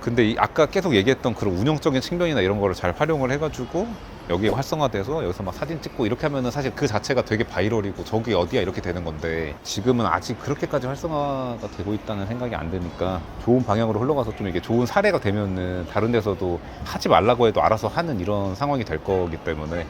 근데 이 아까 계속 얘기했던 그런 운영적인 측면이나 이런 거를 잘 활용을 해가지고 여기 활성화돼서 여기서 막 사진 찍고 이렇게 하면은 사실 그 자체가 되게 바이럴이고 저기 어디야 이렇게 되는 건데 지금은 아직 그렇게까지 활성화가 되고 있다는 생각이 안 드니까 좋은 방향으로 흘러가서 좀 이게 좋은 사례가 되면은 다른 데서도 하지 말라고 해도 알아서 하는 이런 상황이 될 거기 때문에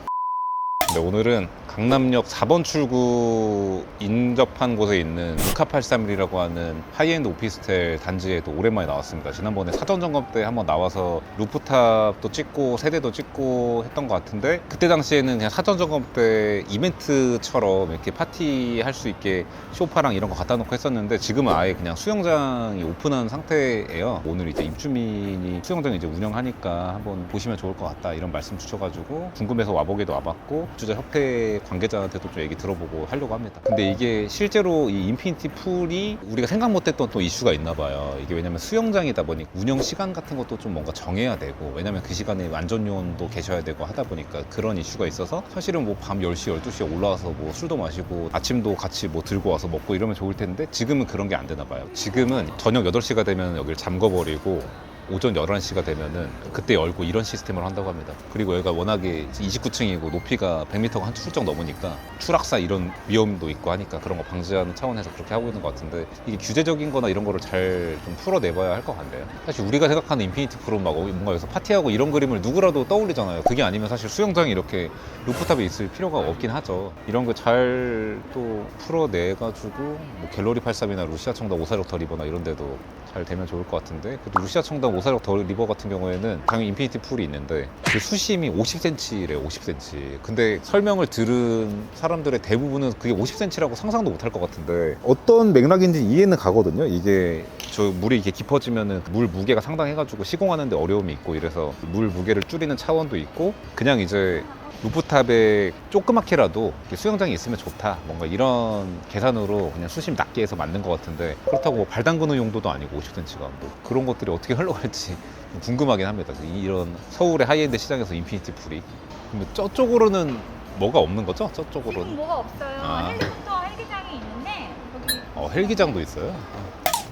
근데 오늘은 강남역 4번 출구 인접한 곳에 있는 루카 831이라고 하는 하이엔드 오피스텔 단지에도 오랜만에 나왔습니다. 지난번에 사전 점검 때 한번 나와서 루프탑도 찍고 세대도 찍고 했던 것 같은데 그때 당시에는 그냥 사전 점검 때 이벤트처럼 이렇게 파티 할 수 있게 쇼파랑 이런 거 갖다 놓고 했었는데 지금은 아예 그냥 수영장이 오픈한 상태예요. 오늘 이제 입주민이 수영장 이제 운영하니까 한번 보시면 좋을 것 같다 이런 말씀 주셔가지고 궁금해서 와보기도 와봤고 입주자 협회 관계자한테도 좀 얘기 들어보고 하려고 합니다. 근데 이게 실제로 이 인피니티 풀이 우리가 생각 못했던 또 이슈가 있나 봐요. 이게 왜냐면 수영장이다 보니 운영 시간 같은 것도 좀 뭔가 정해야 되고 왜냐면 그 시간에 안전요원도 계셔야 되고 하다 보니까 그런 이슈가 있어서 사실은 뭐 밤 10시, 12시에 올라와서 뭐 술도 마시고 아침도 같이 뭐 들고 와서 먹고 이러면 좋을 텐데 지금은 그런 게 안 되나 봐요. 지금은 저녁 8시가 되면 여기를 잠궈버리고 오전 11시가 되면은 그때 열고 이런 시스템을 한다고 합니다. 그리고 여기가 워낙에 29층이고 높이가 100m가 한 훌쩍 넘으니까 추락사 이런 위험도 있고 하니까 그런 거 방지하는 차원에서 그렇게 하고 있는 것 같은데 이게 규제적인 거나 이런 거를 잘 좀 풀어내봐야 할 것 같네요. 사실 우리가 생각하는 인피니티 풀은 막 뭔가 여기서 파티하고 이런 그림을 누구라도 떠올리잖아요. 그게 아니면 사실 수영장이 이렇게 루프탑에 있을 필요가 없긴 하죠. 이런 거 잘 또 풀어내가지고 뭐 갤러리 83이나 루시아 청담 오사력 더 리버나 이런 데도 잘 되면 좋을 것 같은데 그래도 루시아 청담 오사력 더 리버 같은 경우에는 당연히 인피니티 풀이 있는데 그 수심이 50cm래 50cm 근데 설명을 들은 사람들의 대부분은 그게 50cm라고 상상도 못할 것 같은데 어떤 맥락인지 이해는 가거든요. 이게 저 물이 이렇게 깊어지면은 물 무게가 상당해가지고 시공하는데 어려움이 있고 이래서 물 무게를 줄이는 차원도 있고 그냥 이제 루프탑에 조그맣게라도 수영장이 있으면 좋다. 뭔가 이런 계산으로 그냥 수심 낮게 해서 만든 것 같은데 그렇다고 뭐 발 담그는 용도도 아니고 50cm가 뭐 그런 것들이 어떻게 흘러갈지 좀 궁금하긴 합니다. 이런 서울의 하이엔드 시장에서 인피니티 풀이. 근데 저쪽으로는 뭐가 없는 거죠? 저쪽으로는? 뭐가 없어요. 아. 헬리콥터 헬기장이 있는데 거기 어, 헬기장도 있어요.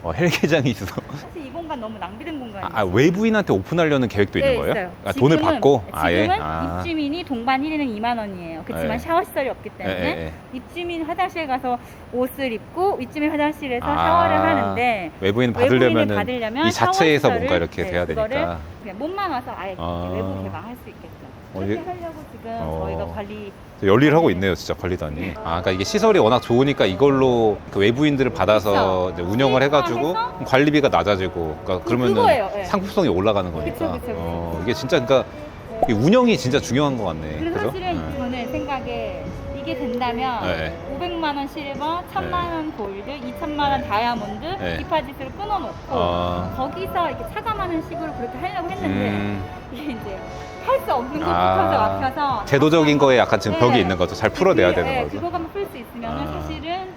어, 헬기장이 있어. 공간 너무 낭비된 공간이에요. 아, 아, 외부인한테 오픈하려는 계획도 있는 네, 거예요? 있어요. 아, 돈을 지금은- 받고 지금은 아예. 아. 입주민이 동반 1인은 2만 원이에요. 그렇지만 네. 샤워 시설이 없기 예, 때문에 예, 예. 입주민 화장실 가서 옷을 입고 입주민 화장실에서 아. 샤워를 하는데 외부인 외부인을 받으려면은 받으려면 이 자체에서 뭔가 이렇게 네, 돼야 그거를 되니까. 그냥 몸만 와서 아예 아. 외부 개방할 수 있겠죠. 어, 그렇게 이게- 하려고 지금 어. 저희가 관리 열일하고 있네요, 진짜 관리단이. 아, 그러니까 이게 시설이 워낙 좋으니까 이걸로 그 외부인들을 받아서. 이제 운영을 해가지고 수익화해서 관리비가 낮아지고, 그러니까 그러면은 그거예요, 예. 상품성이 올라가는 거니까. 그쵸, 그쵸, 그쵸. 어, 이게 진짜 그러니까 이 운영이 진짜 중요한 것 같네. 그래서 그죠? 사실은 네. 이게 된다면 네. 500만 원 실버, 1000만 원 골드, 2천만 원 네. 다이아몬드, 네. 디파짓을 끊어놓고 아, 거기서 이렇게 차감하는 식으로 그렇게 하려고 했는데 음, 이게 이제 할 수 없는 것부터 아. 막혀서 제도적인 거에 약간 지금 네. 벽이 있는 거죠. 잘 풀어내야 그- 되는 네, 거죠. 그거만 풀 수 있으면 아. 사실은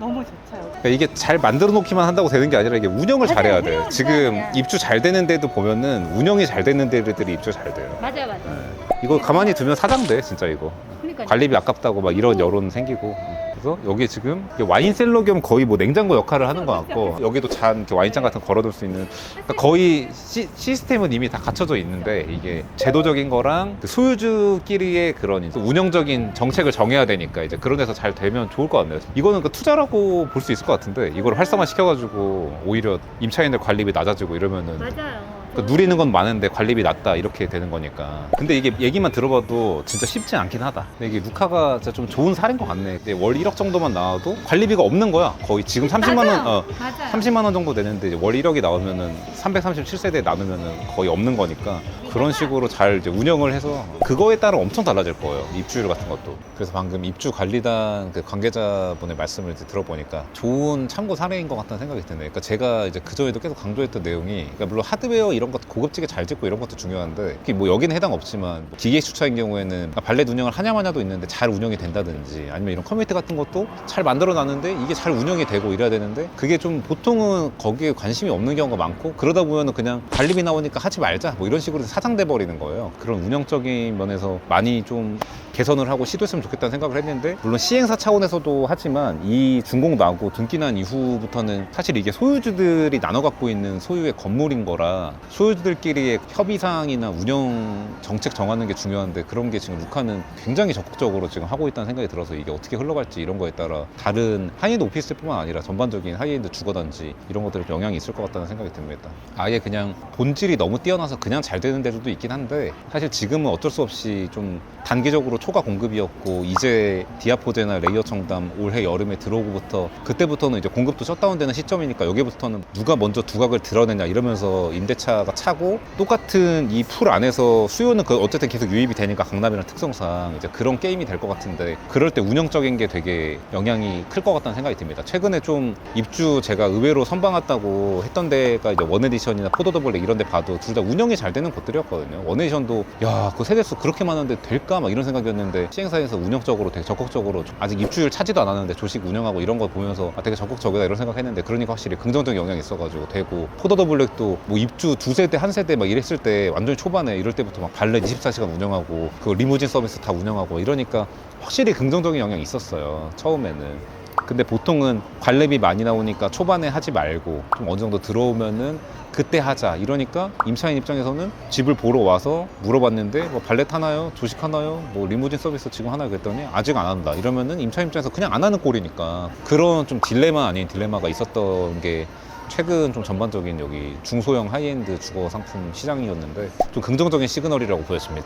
너무 좋죠. 그러니까 이게 잘 만들어 놓기만 한다고 되는 게 아니라 이게 운영을 맞아요. 잘해야 돼요. 운영을 지금 잘해야 돼요. 입주 잘 되는 데도 보면은 운영이 잘 되는 데들이 입주 잘 돼요. 맞아요, 맞아요. 네. 이거 가만히 두면 사장 돼, 진짜 이거. 그러니까 관리비 아깝다고 막 이런 여론 생기고. 그래서 여기 지금 이게 와인셀러 겸 거의 뭐 냉장고 역할을 하는 것 같고 여기도 잔 이렇게 와인잔 같은 거 걸어둘 수 있는 그러니까 거의 시, 시스템은 이미 다 갖춰져 있는데 이게 제도적인 거랑 그 소유주끼리의 그런 이제 운영적인 정책을 정해야 되니까 이제 그런 데서 잘 되면 좋을 것 같네요. 이거는 그 투자라고 볼 수 있을 것 같은데 이걸 활성화 시켜가지고 오히려 임차인들 관리비 낮아지고 이러면은 맞아요. 그러니까 누리는 건 많은데 관리비 낮다 이렇게 되는 거니까. 근데 이게 얘기만 들어봐도 진짜 쉽지 않긴 하다. 근데 이게 루카가 진짜 좀 좋은 사례인 것 같네. 근데 월 1억 정도만 나와도 관리비가 없는 거야. 거의 지금 30만 원. 어, 맞아요. 30만 원 정도 되는데 월 1억이 나오면은 337세대 나누면은 거의 없는 거니까 그런 식으로 잘 이제 운영을 해서 그거에 따라 엄청 달라질 거예요. 입주율 같은 것도. 그래서 방금 입주 관리단 그 관계자분의 말씀을 이제 들어보니까 좋은 참고 사례인 것 같다는 생각이 드네요. 그러니까 제가 이제 그 전에도 계속 강조했던 내용이 그러니까 물론 하드웨어 이런 것도 고급지게 잘 짓고 이런 것도 중요한데 뭐 여기는 해당 없지만 뭐 기계 주차인 경우에는 발렛 운영을 하냐마냐도 있는데 잘 운영이 된다든지 아니면 이런 커뮤니티 같은 것도 잘 만들어 놨는데 이게 잘 운영이 되고 이래야 되는데 그게 좀 보통은 거기에 관심이 없는 경우가 많고 그러다 보면은 그냥 관리비 나오니까 하지 말자 뭐 이런 식으로 사장돼 버리는 거예요. 그런 운영적인 면에서 많이 좀 개선을 하고 시도했으면 좋겠다는 생각을 했는데 물론 시행사 차원에서도 하지만 이 준공 나고 등기 난 이후부터는 사실 이게 소유주들이 나눠 갖고 있는 소유의 건물인 거라 소유주들끼리의 협의사항이나 운영 정책 정하는 게 중요한데 그런 게 지금 루카는 굉장히 적극적으로 지금 하고 있다는 생각이 들어서 이게 어떻게 흘러갈지 이런 거에 따라 다른 하이엔드 오피스뿐만 아니라 전반적인 하이엔드 주거단지 이런 것들에 영향이 있을 것 같다는 생각이 듭니다. 아예 그냥 본질이 너무 뛰어나서 그냥 잘 되는 데들도 있긴 한데 사실 지금은 어쩔 수 없이 좀 단기적으로 초과 공급이었고 이제 디아포제나 레이어 청담 올해 여름에 들어오고부터 그때부터는 이제 공급도 셧다운되는 시점이니까 여기부터는 누가 먼저 두각을 드러내냐 이러면서 임대차가 차고 똑같은 이 풀 안에서 수요는 그 어쨌든 계속 유입이 되니까 강남이랑 특성상 이제 그런 게임이 될 것 같은데 그럴 때 운영적인 게 되게 영향이 클 것 같다는 생각이 듭니다. 최근에 좀 입주 제가 의외로 선방 왔다고 했던 데가 이제 원에디션이나 포도더블랙 이런 데 봐도 둘 다 운영이 잘 되는 곳들이었거든요. 원에디션도 야, 그 세대수 그렇게 많은데 될까? 막 이런 생각이었는데 시행사에서 운영적으로 되게 적극적으로 좀 아직 입주율 차지도 않았는데 조식 운영하고 이런 거 보면서 아, 되게 적극적이다 이런 생각했는데 그러니까 확실히 긍정적인 영향이 있어가지고 되고 포도더블랙도 뭐 입주 두 세대 한 세대 막 이랬을 때 완전히 초반에 이럴 때부터 막 발렛 24시간 운영하고 그 리무진 서비스 다 운영하고 이러니까 확실히 긍정적인 영향이 있었어요 처음에는. 근데 보통은 관렙이 많이 나오니까 초반에 하지 말고 좀 어느 정도 들어오면은 그때 하자 이러니까 임차인 입장에서는 집을 보러 와서 물어봤는데 뭐 발렛 하나요? 조식 하나요? 뭐 리무진 서비스 지금 하나요? 그랬더니 아직 안 한다 이러면은 임차인 입장에서 그냥 안 하는 꼴이니까 그런 좀 딜레마 아닌 딜레마가 있었던 게 최근 좀 전반적인 여기 중소형 하이엔드 주거 상품 시장이었는데 좀 긍정적인 시그널이라고 보여집니다.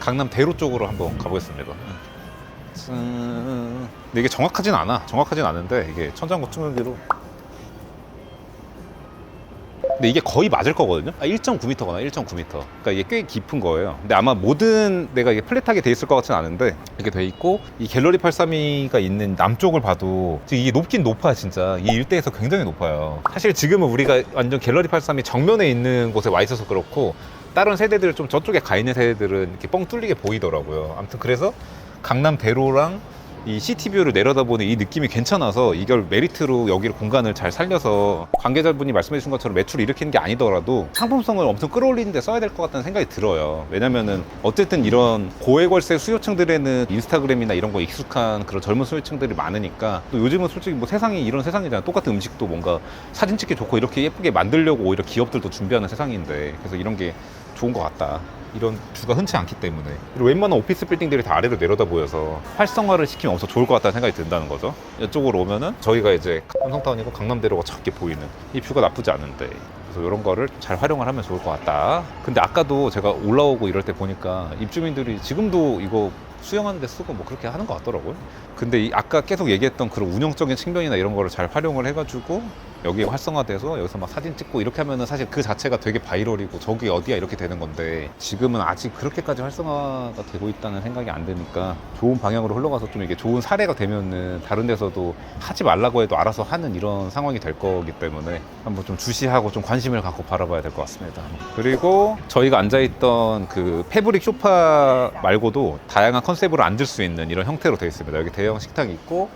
강남 대로 쪽으로 한번 가보겠습니다. 짠. 근데 이게 정확하진 않아. 정확하진 않은데 이게 천장고 뚫기로. 근데 이게 거의 맞을 거거든요. 아, 1.9m거나 1.9m. 그러니까 이게 꽤 깊은 거예요. 근데 아마 모든 내가 이게 플랫하게 돼 있을 것 같지는 않은데 이렇게 돼 있고 이 갤러리 832가 있는 남쪽을 봐도 지금 이게 높긴 높아 진짜. 이 일대에서 굉장히 높아요. 사실 지금은 우리가 완전 갤러리 832 정면에 있는 곳에 와 있어서 그렇고 다른 세대들 좀 저쪽에 가 있는 세대들은 이렇게 뻥 뚫리게 보이더라고요. 아무튼 그래서 강남 대로랑 이 시티뷰를 내려다보는 이 느낌이 괜찮아서 이걸 메리트로 여기를 공간을 잘 살려서 관계자분이 말씀해 주신 것처럼 매출을 일으키는 게 아니더라도 상품성을 엄청 끌어올리는 데 써야 될 것 같다는 생각이 들어요. 왜냐면은 어쨌든 이런 고액월세 수요층들에는 인스타그램이나 이런 거 익숙한 그런 젊은 수요층들이 많으니까 또 요즘은 솔직히 뭐 세상이 이런 세상이잖아요. 똑같은 음식도 뭔가 사진 찍기 좋고 이렇게 예쁘게 만들려고 오히려 기업들도 준비하는 세상인데 그래서 이런 게 좋은 것 같다. 이런 뷰가 흔치 않기 때문에. 그리고 웬만한 오피스 빌딩들이 다 아래로 내려다 보여서 활성화를 시키면 엄청 좋을 것 같다는 생각이 든다는 거죠. 이쪽으로 오면은 저희가 이제 삼성타운이고 강남대로가 작게 보이는 이 뷰가 나쁘지 않은데. 그래서 이런 거를 잘 활용을 하면 좋을 것 같다. 근데 아까도 제가 올라오고 이럴 때 보니까 입주민들이 지금도 이거 수영하는데 쓰고 뭐 그렇게 하는 것 같더라고요. 근데 이 아까 계속 얘기했던 그런 운영적인 측면이나 이런 거를 잘 활용을 해가지고 여기에 활성화돼서 여기서 막 사진 찍고 이렇게 하면은 사실 그 자체가 되게 바이럴이고 저기 어디야 이렇게 되는 건데 지금은 아직 그렇게까지 활성화가 되고 있다는 생각이 안 드니까 좋은 방향으로 흘러가서 좀 이게 좋은 사례가 되면은 다른 데서도 하지 말라고 해도 알아서 하는 이런 상황이 될 거기 때문에 한번 좀 주시하고 좀 관심을 갖고 바라봐야 될 것 같습니다. 그리고 저희가 앉아있던 그 패브릭 소파 말고도 다양한 컨셉으로 앉을 수 있는 이런 형태로 되어 있습니다. 여기 대형 식탁이 있고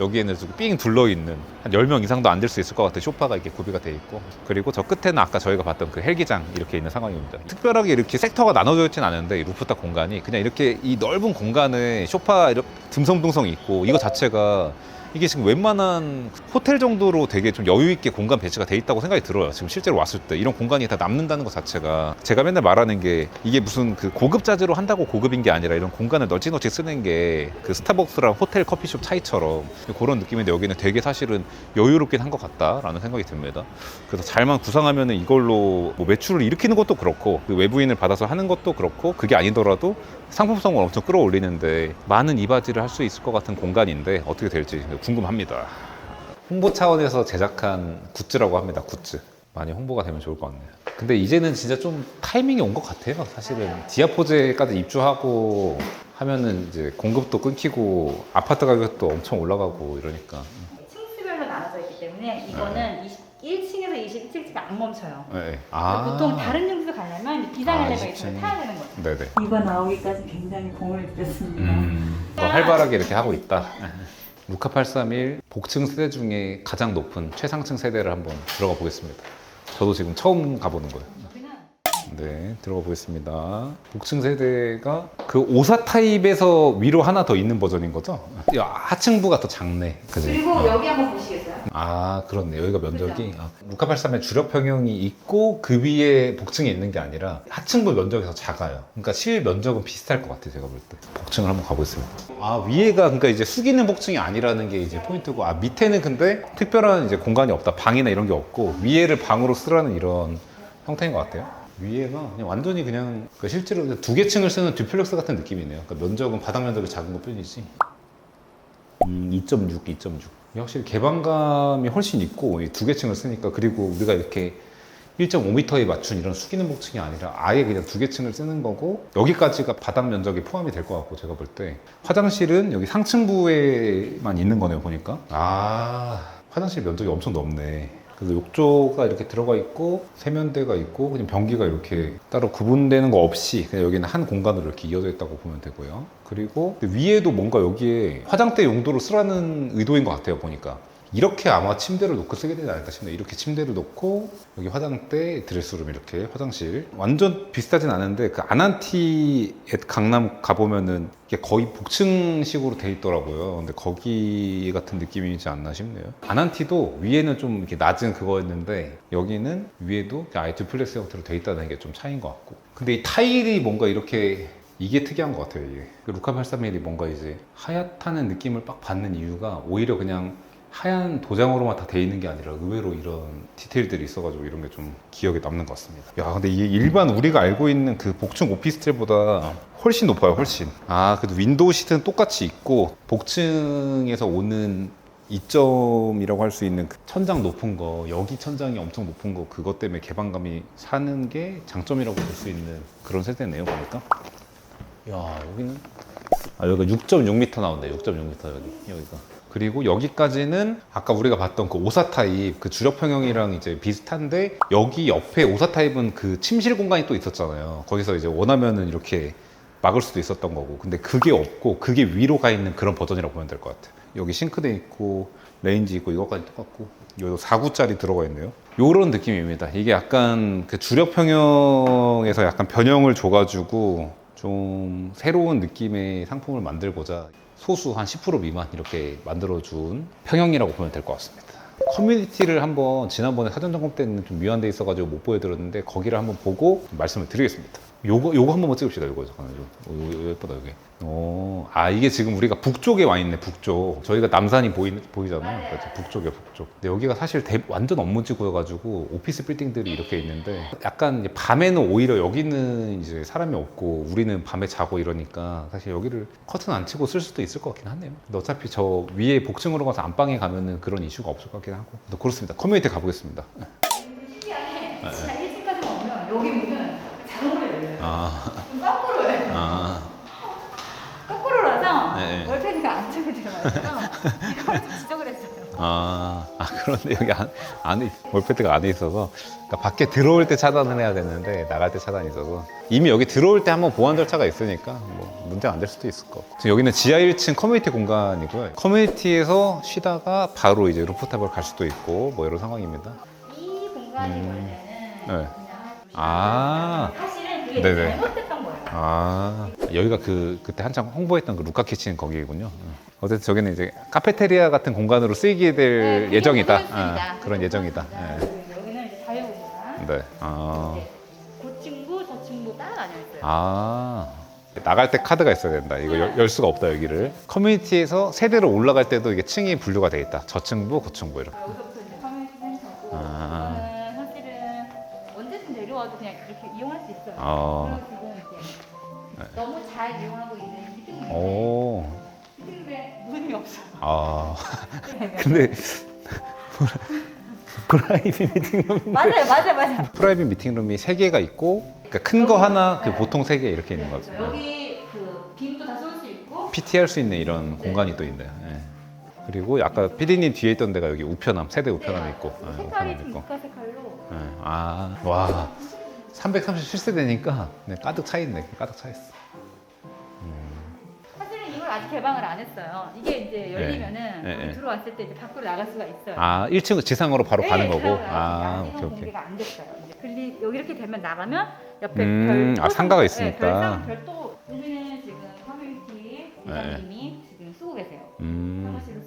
여기에는 삥 둘러 있는 한 10명 이상도 앉을 수 있을 것 같은 소파가 이렇게 구비가 돼 있고 그리고 저 끝에는 아까 저희가 봤던 그 헬기장 이렇게 있는 상황입니다. 특별하게 이렇게 섹터가 나눠져 있진 않은데 이 루프탑 공간이 그냥 이렇게 이 넓은 공간에 소파 이렇게 듬성듬성 있고 이거 자체가 이게 지금 웬만한 호텔 정도로 되게 좀 여유 있게 공간 배치가 돼 있다고 생각이 들어요. 지금 실제로 왔을 때 이런 공간이 다 남는다는 것 자체가 제가 맨날 말하는 게 이게 무슨 그 고급 자재로 한다고 고급인 게 아니라 이런 공간을 널찍널찍 쓰는 게 그 스타벅스랑 호텔 커피숍 차이처럼 그런 느낌인데 여기는 되게 사실은 여유롭긴 한 것 같다라는 생각이 듭니다. 그래서 잘만 구상하면은 이걸로 뭐 매출을 일으키는 것도 그렇고 그 외부인을 받아서 하는 것도 그렇고 그게 아니더라도 상품성을 엄청 끌어올리는데 많은 이바지를 할 수 있을 것 같은 공간인데 어떻게 될지 궁금합니다. 홍보 차원에서 제작한 굿즈라고 합니다. 굿즈. 많이 홍보가 되면 좋을 것 같네요. 근데 이제는 진짜 좀 타이밍이 온 것 같아요. 사실은 디아포제까지 입주하고 하면은 이제 공급도 끊기고 아파트 가격도 엄청 올라가고 이러니까. 층수별로 나눠져 있기 때문에 이거는 21층에서 21층이 안 멈춰요. 네. 보통 다른 장소 가려면 비상 아, 엘리베이터를 20층. 타야 되는 거죠. 네네. 이거 나오기까지 굉장히 공을 들였습니다. 음, 더 활발하게 이렇게 하고 있다. 루카 831 복층 세대 중에 가장 높은 최상층 세대를 한번 들어가 보겠습니다. 저도 지금 처음 가보는 거예요. 네, 들어가 보겠습니다. 복층 세대가 그 오사 타입에서 위로 하나 더 있는 버전인 거죠? 야, 하층부가 더 작네. 그지? 그리고 어. 여기 한번 보시겠어요? 아, 그렇네. 여기가 면적이 아, 루카 83의 주력 평형이 있고 그 위에 복층이 있는 게 아니라 하층부 면적이 더 작아요. 그러니까 실 면적은 비슷할 것 같아요. 제가 볼 때. 복층을 한번 가보겠습니다. 아, 위에가 그러니까 이제 숙이는 복층이 아니라는 게 이제 포인트고 아, 밑에는 근데 특별한 이제 공간이 없다. 방이나 이런 게 없고 위에를 방으로 쓰라는 이런 형태인 것 같아요. 위에가 그냥 완전히 그냥 그 실제로 두개 층을 쓰는 듀플렉스 같은 느낌이네요. 그러니까 면적은 바닥 면적이 작은 것 뿐이지. 음, 2.6, 2.6. 확실히 개방감이 훨씬 있고 이두개 층을 쓰니까 그리고 우리가 이렇게 1.5m에 맞춘 이런 숙이는 복층이 아니라 아예 그냥 두 개 층을 쓰는 거고 여기까지가 바닥 면적이 포함이 될 것 같고 제가 볼 때 화장실은 여기 상층부에만 있는 거네요 보니까 아 화장실 면적이 엄청 넓네 그래서 욕조가 이렇게 들어가 있고 세면대가 있고 그냥 변기가 이렇게 따로 구분되는 거 없이 그냥 여기는 한 공간으로 이렇게 이어져 있다고 보면 되고요. 그리고 위에도 뭔가 여기에 화장대 용도로 쓰라는 의도인 것 같아요 보니까. 이렇게 아마 침대를 놓고 쓰게 되지 않을까 싶네요. 이렇게 침대를 놓고 여기 화장대, 드레스룸 이렇게 화장실. 완전 비슷하진 않은데 그 아난티 앳 강남 가보면은 이게 거의 복층식으로 돼 있더라고요. 근데 거기 같은 느낌이지 않나 싶네요. 아난티도 위에는 좀 이렇게 낮은 그거였는데 여기는 위에도 아예 듀플렉스 형태로 돼 있다는 게 좀 차이인 것 같고. 근데 이 타일이 뭔가 이렇게 이게 특이한 것 같아요, 이게. 그 루카 83일이 뭔가 이제 하얗다는 느낌을 빡 받는 이유가 오히려 그냥 하얀 도장으로만 다 돼 있는 게 아니라 의외로 이런 디테일들이 있어가지고 이런 게 좀 기억에 남는 것 같습니다. 야, 근데 이게 일반 우리가 알고 있는 그 복층 오피스텔보다 훨씬 높아요, 훨씬. 아, 그래도 윈도우 시트는 똑같이 있고 복층에서 오는 이점이라고 할 수 있는 그 천장 높은 거 여기 천장이 엄청 높은 거 그것 때문에 개방감이 사는 게 장점이라고 볼 수 있는 그런 세대네요 보니까 야 여기는 아 여기가 6.6m 나온다 6.6m 여기 여기가 그리고 여기까지는 아까 우리가 봤던 그 오사 타입 그 주력 평형이랑 이제 비슷한데 여기 옆에 오사 타입은 그 침실 공간이 또 있었잖아요. 거기서 이제 원하면은 이렇게 막을 수도 있었던 거고. 근데 그게 없고 그게 위로 가 있는 그런 버전이라고 보면 될 것 같아요 여기 싱크대 있고 레인지 있고 이것까지 똑같고 여기도 4구짜리 들어가 있네요. 요런 느낌입니다. 이게 약간 그 주력 평형에서 약간 변형을 줘가지고 좀 새로운 느낌의 상품을 만들고자 소수 한 10% 미만 이렇게 만들어준 평형이라고 보면 될 것 같습니다 커뮤니티를 한번 지난번에 사전 점검 때는 좀 미완돼 있어가지고 못 보여드렸는데 거기를 한번 보고 말씀을 드리겠습니다. 요거 요거 한 번만 찍읍시다. 요거 잠깐만 요. 요, 요, 요 예쁘다 여기. 오, 아 이게 지금 우리가 북쪽에 와 있네. 북쪽. 저희가 남산이 보이 보이잖아요. 그렇죠. 북쪽에 북쪽. 근데 여기가 사실 대- 완전 업무지구여가지고 오피스 빌딩들이 이렇게 있는데 약간 밤에는 오히려 여기는 이제 사람이 없고 우리는 밤에 자고 이러니까 사실 여기를 커튼 안 치고 쓸 수도 있을 것 같긴 하네요. 근데 어차피 저 위에 복층으로 가서 안방에 가면은 그런 이슈가 없을 것 같긴 하고. 그렇습니다. 커뮤니티 가보겠습니다. 신기하게 지하 1층까지 오면 여기 문은 자동으로 열려요. 아, 좀 거꾸로예요. 아, 거꾸로라서 네, 네. 월패드가 이걸 좀 지적을 했어요. 아, 아 그런데 여기 안, 안에 월패드가 안에 있어서 그러니까 밖에 들어올 때 차단을 해야 되는데 나갈 때 차단이 있어서 이미 여기 들어올 때 한번 보안 절차가 있으니까 뭐 문제가 안 될 수도 있을 것 같고 지금 여기는 지하 1층 커뮤니티 공간이고요 커뮤니티에서 쉬다가 바로 이제 루프탑을 갈 수도 있고 뭐 이런 상황입니다 이 공간이 음. 원래는 네. 그냥 아. 사실은 그게 네네. 거예요. 아 여기가 그 그때 한창 홍보했던 그 루카 키친 거기군요. 응. 어쨌든 저기는 이제 카페테리아 같은 공간으로 쓰이게 될 네, 그게 예정이다. 아, 그런 예정이다. 네. 예. 여기는 이제 자유공간. 네. 아, 네. 고층부, 저층부 딱 나뉘어 있어요. 아 나갈 때 카드가 있어야 된다. 이거 열, 열 수가 없다 여기를. 커뮤니티에서 세대로 올라갈 때도 이게 층이 분류가 돼 있다. 저층부, 고층부 이렇게. 여기서부터 이제 커뮤니티 센터고 아. 이거는 사실은 언제든 내려와도 그냥 이렇게 이용할 수 있어요. 아. 그리고 오. 미팅룸에 문이 없어요. 아 근데 프라이빗 미팅룸 맞아요, 맞아요, 맞아요. 프라이빗 미팅룸이 세 개가 있고 그러니까 큰 거 하나 그 보통 세 개 이렇게 있는 거죠. 여기 그 빔도 다 쏠 수 있고 PT 할 수 있는 이런 공간이 또 있네요. 예. 그리고 아까 PD님 뒤에 있던 데가 여기 우편함, 세대 우편함이 있고, 예, 색깔이 우편함 좀 있고. 색깔로 예. 아, 와, 337세대니까 네, 가득 차 있네. 가득 차 있어. 개방을 안 했어요. 이게 이제 열리면은 네, 네. 들어왔을 때 이제 밖으로 나갈 수가 있어요. 아, 1층 지상으로 바로 네, 가는 거고. 아, 오케이 오케이. 공개가 안 됐어요. 이제 들리 여기 이렇게 되면 나가면 옆에 음, 별 아, 상가가 네, 있으니까. 별상 별도 여기는 지금 커뮤니티 네. 이사님이 지금 쓰고 계세요. 음. 사무실을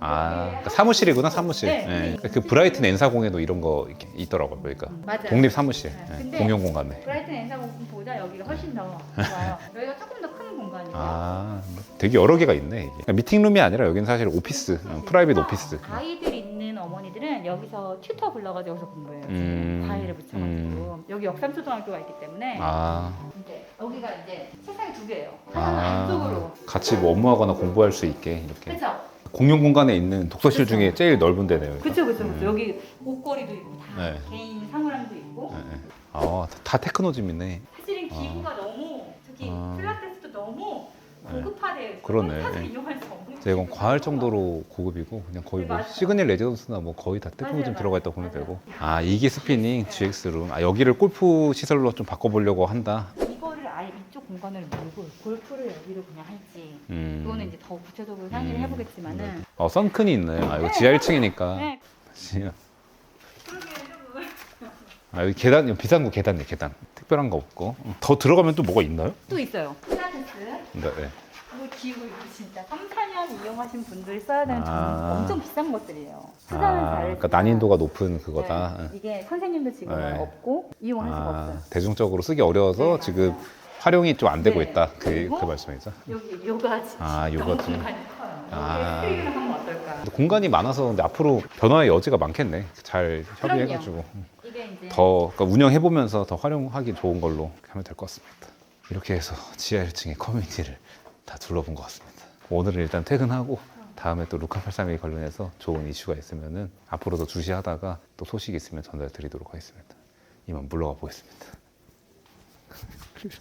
아, 그러니까 사무실이구나 사무실. 네. 예. 그 브라이튼 N사공에도 이런 거 이렇게 있더라고요. 그러니까 음, 맞아요. 독립 사무실, 네. 예, 근데 공용 공간에. 브라이튼 엔사공보다 여기가 훨씬 더 좋아요. 여기가 조금 더 큰 공간이에요. 아, 되게 여러 개가 있네. 이게. 그러니까 미팅룸이 아니라 여기는 사실 오피스, 어, 프라이빗 오피스. 아이들 있는 어머니들은 여기서 튜터 불러가지고 여기서 공부해요. 음, 과외를 붙여가지고 여기 역삼초등학교가 있기 때문에 아, 이제 여기가 이제 책상이 두 개예요. 하나는 안쪽으로. 같이 뭐 업무하거나 공부할 수 있게 이렇게. 그렇죠. 공용 공간에 있는 독서실 그쵸. 중에 제일 넓은 데네요. 그렇죠, 그렇죠, 음. 그렇죠. 여기 옷걸이도 있고 다 네. 개인 사물함도 있고. 예, 예. 아, 다 테크노즘이네. 사실은 기구가 너무 특히 아. 필라테스도 너무 네. 있어요. 그러네. 사실 네. 이용할 수 없는. 제가 이건 기구가 과할 정도로 고급이고 그냥 거의 네, 뭐 맞아요. 시그널 레지던스나 뭐 거의 다 맞아요, 들어가 있다고 맞아요. 보면 되고. 아, 이게 스피닝 GX룸. 아, 여기를 골프 시설로 좀 바꿔보려고 한다. 이거를 아예 이쪽 공간을 몰고 골프를 여기로 그냥 할지 음. 그거는 이제 더 구체적으로 상의를 음. 해보겠지만은 어, 선큰이 있네. 아, 이거 지하 1층이니까. 네. 아, 여기 계단, 비싼 거 계단이네, 계단. 특별한 거 없고. 더 들어가면 또 뭐가 있나요? 또 있어요. 필라테스 네, 네. 이거 기구 이거 진짜 3, 4년 이용하신 분들이 써야 되는 아. 엄청 비싼 것들이에요. 투자는 아, 잘했지만 그러니까 난이도가 높은 그거다. 네, 이게 선생님도 지금 네. 없고 이용할 수가 아, 없어요. 대중적으로 쓰기 어려워서 네, 지금 맞아요. 활용이 좀 안 되고 네. 있다. 그, 그리고 그 말씀이죠. 여기 요가 아, 요가 좀. 공간이 커요. 아. 하면 어떨까? 근데 공간이 많아서 근데 앞으로 변화의 여지가 많겠네. 잘 협의해가지고 이게 이제 더 그러니까 운영해보면서 더 활용하기 좋은 걸로 하면 될 것 같습니다. 이렇게 해서 지하 1층의 커뮤니티를 다 둘러본 것 같습니다. 오늘은 일단 퇴근하고 다음에 또 루카 831 관련해서 좋은 이슈가 있으면은 앞으로도 주시하다가 또 소식이 있으면 전달 드리도록 하겠습니다. 이만 물러가 보겠습니다.